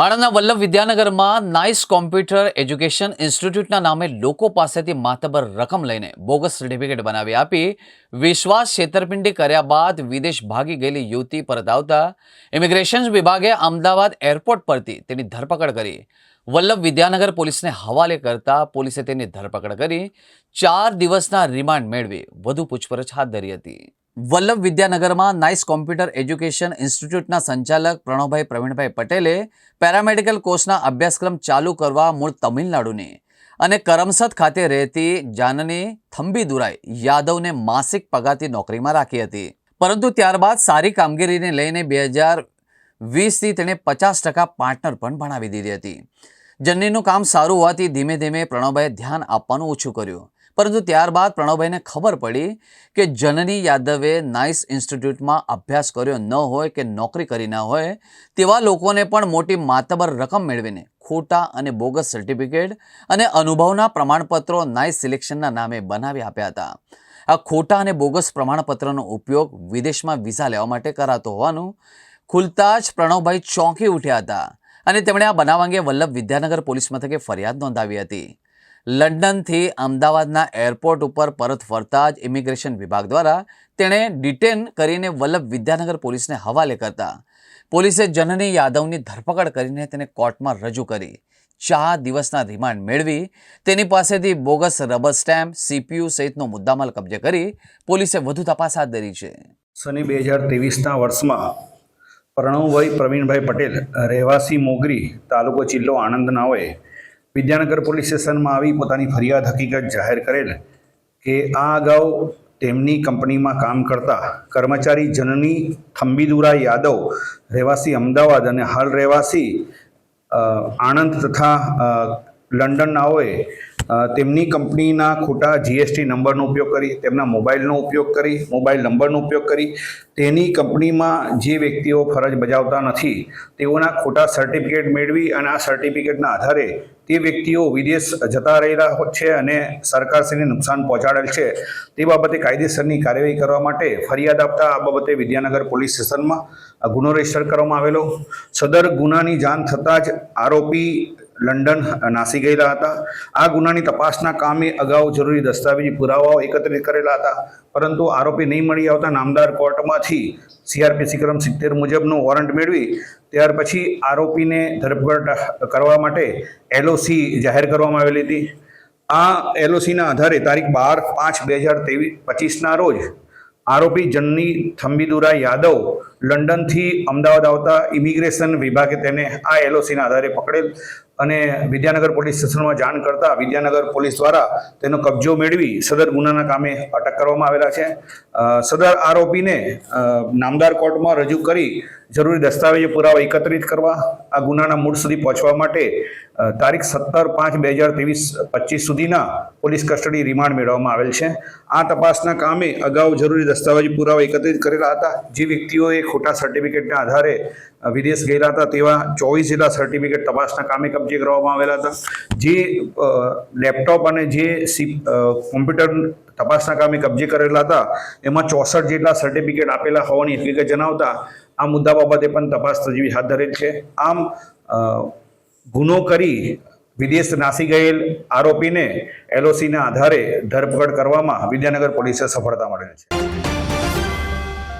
આણંદના વલ્લભ વિદ્યાનગરમાં Nice computer education ઇન્સ્ટિટ્યૂટના નામે લોકો પાસેથી માતબર રકમ લઈને બોગસ સર્ટિફિકેટ બનાવી આપી. વિશ્વાસ છેતરપિંડી કર્યા બાદ વિદેશ ભાગી ગયેલી યુવતી પરત આવતા ઇમિગ્રેશન વિભાગે અમદાવાદ એરપોર્ટ પરથી તેની ધરપકડ કરી. વલ્લભ વિદ્યાનગર પોલીસને હવાલે કરતા પોલીસે તેની ધરપકડ કરી. ચાર દિવસના રિમાન્ડ મેળવી વધુ પૂછપરછ હાથ ધરી હતી. વલ્લભ વિદ્યાનગરમાં નાઇસ કોમ્પ્યુટર એજ્યુકેશન ઇન્સ્ટિટ્યૂટના સંચાલક પ્રણવભાઈ પ્રવીણભાઈ પટેલે પેરામેડિકલ કોર્સના અભ્યાસક્રમ ચાલુ કરવા મૂળ તમિલનાડુની અને કરમસદ ખાતે રહેતી જાનની થંબીદુરાઈ યાદવને માસિક પગારથી નોકરીમાં રાખી હતી. પરંતુ ત્યારબાદ સારી કામગીરીને લઈને બે હજાર વીસથી તેણે પચાસ ટકા પાર્ટનર પણ ભણાવી દીધી હતી. જનનીનું કામ સારું હોવાથી ધીમે ધીમે પ્રણવભાઈએ ધ્યાન આપવાનું ઓછું કર્યું. પરંતુ ત્યારબાદ પ્રણવભાઈને ખબર પડી કે જનની યાદવે નાઇસ ઇન્સ્ટિટ્યૂટમાં અભ્યાસ કર્યો ન હોય કે નોકરી કરી ન હોય, તેવા લોકોને પણ મોટી માતબર રકમ મેળવીને ખોટા અને બોગસ સર્ટિફિકેટ અને અનુભવના પ્રમાણપત્રો નાઇસ સિલેક્શનના નામે બનાવી આપ્યા હતા. આ ખોટા અને બોગસ પ્રમાણપત્રનો ઉપયોગ વિદેશમાં વિઝા લેવા માટે કરાતો હોવાનું ખુલતા જ પ્રણવભાઈ ચોંકી ઉઠ્યા હતા અને તેમણે આ બનાવ અંગે વલ્લભ વિદ્યાનગર પોલીસ મથકે ફરિયાદ નોંધાવી હતી. લંડનથી અમદાવાદના એરપોર્ટ ઉપર પરત ફરતા જ ઇમિગ્રેશન વિભાગ દ્વારા તેણે ડિટેન કરીને વલ્લભ વિદ્યાનગર પોલીસને હવાલે કરતા. પોલીસે જનની યાદવની ધરપકડ કરીને તેને કોર્ટમાં રજૂ કરી. ચાર દિવસના રિમાન્ડ મેળવી તેની પાસેથી બોગસ રબર સ્ટેમ્પ, સીપીયુ સહિતનો મુદ્દામાલ કબજે કરી પોલીસે વધુ તપાસ હાથ ધરી છે. સની બે હજાર ત્રેવીસના વર્ષમાં પ્રણવભાઈ પ્રવીણભાઈ પટેલ, રહેવાસી મોગરી, તાલુકો જિલ્લો આણંદ નાઓએ વિદ્યાનગર પોલીસ સ્ટેશનમાં આવી પોતાની ફરિયાદ હકીકત જાહેર કરેલ કે આ અગાઉ તેમની કંપનીમાં કામ કરતા કર્મચારી જનની થંબીદુરા યાદવ, રહેવાસી અમદાવાદ અને હાલ રહેવાસી આણંદ તથા લંડનનાઓએ તેમની કંપનીના ખોટા જીએસટી નંબરનો ઉપયોગ કરી, તેમના મોબાઈલનો ઉપયોગ કરી, મોબાઈલ નંબરનો ઉપયોગ કરી. તેની કંપનીમાં જે વ્યક્તિઓ ફરજ બજાવતા નથી, તેઓના ખોટા સર્ટિફિકેટ મેળવી અને આ સર્ટિફિકેટના આધારે તે વ્યક્તિઓ વિદેશ જતા રહેલા છે અને સરકારશ્રીને નુકસાન પહોંચાડેલ છે. તે બાબતે કાયદેસરની કાર્યવાહી કરવા માટે ફરિયાદ આપતા આ બાબતે વિદ્યાનગર પોલીસ સ્ટેશનમાં ગુનો રજિસ્ટર કરવામાં આવેલો. સદર ગુનાની જાણ થતાં જ આરોપી લંડન, નાસી ગયેલા હતા. આ ગુનાની તપાસના કામે અગાઉ જરૂરી દસ્તાવેજી પુરાવાઓ એકત્રિત કરેલા હતા, પરંતુ આરોપી નહીં મળી આવતા નામદાર કોર્ટમાંથી સીઆરપીસી ક્રમ સિત્તેર મુજબનો વોરંટ મેળવી, ત્યાર પછી આરોપીને ધરપકડ કરવા માટે એલઓસી જાહેર કરવામાં આવેલી હતી. આ એલઓસીના આધારે તારીખ બાર પાંચ બે હજાર ત્રેવીસ પચીસના રોજ આરોપી જન્ની થંબીદુરા યાદવ લંડનથી અમદાવાદ આવતા ઇમિગ્રેશન વિભાગે તેને આ એલઓસીના આધારે પકડેલ અને વિદ્યાનગર પોલીસ સ્ટેશનમાં જાણ કરતા વિદ્યાનગર પોલીસ દ્વારા તેનો કબજો મેળવી સદર ગુનાના કામે અટક કરવામાં આવેલા છે. સદર આરોપીને નામદાર કોર્ટમાં રજૂ કરી જરૂરી દસ્તાવેજો પુરાવા એકત્રિત કરવા, આ ગુનાના મૂળ સુધી પહોંચવા માટે તારીખ સત્તર પાંચ બે હજાર ત્રેવીસ પચીસ સુધીના પોલીસ કસ્ટડી રિમાન્ડ મેળવવામાં આવેલ છે. આ તપાસના કામે અગાઉ જરૂરી દસ્તાવેજ પુરાવા એકત્રિત કરેલા હતા. જે વ્યક્તિઓએ ખોટા સર્ટિફિકેટના આધારે વિદેશ ગયેલા હતા તેવા ચોવીસ જેટલા સર્ટિફિકેટ તપાસના કામે કબજે કરવામાં આવેલા હતા. જે લેપટોપ અને જે સી કોમ્પ્યુટર તપાસના કામે કબજે કરેલા હતા, એમાં ચોસઠ જેટલા સર્ટિફિકેટ આપેલા હોવાની હકીકત જણાવતા આ મુદ્દા બાબતે પણ તપાસ તજવીજ હાથ ધરેલ છે. આમ ગુનો કરી વિદેશ નાસી ગયેલ આરોપીને એલઓસીના આધારે ધરપકડ કરવામાં વિદ્યાનગર પોલીસે સફળતા મળેલ છે.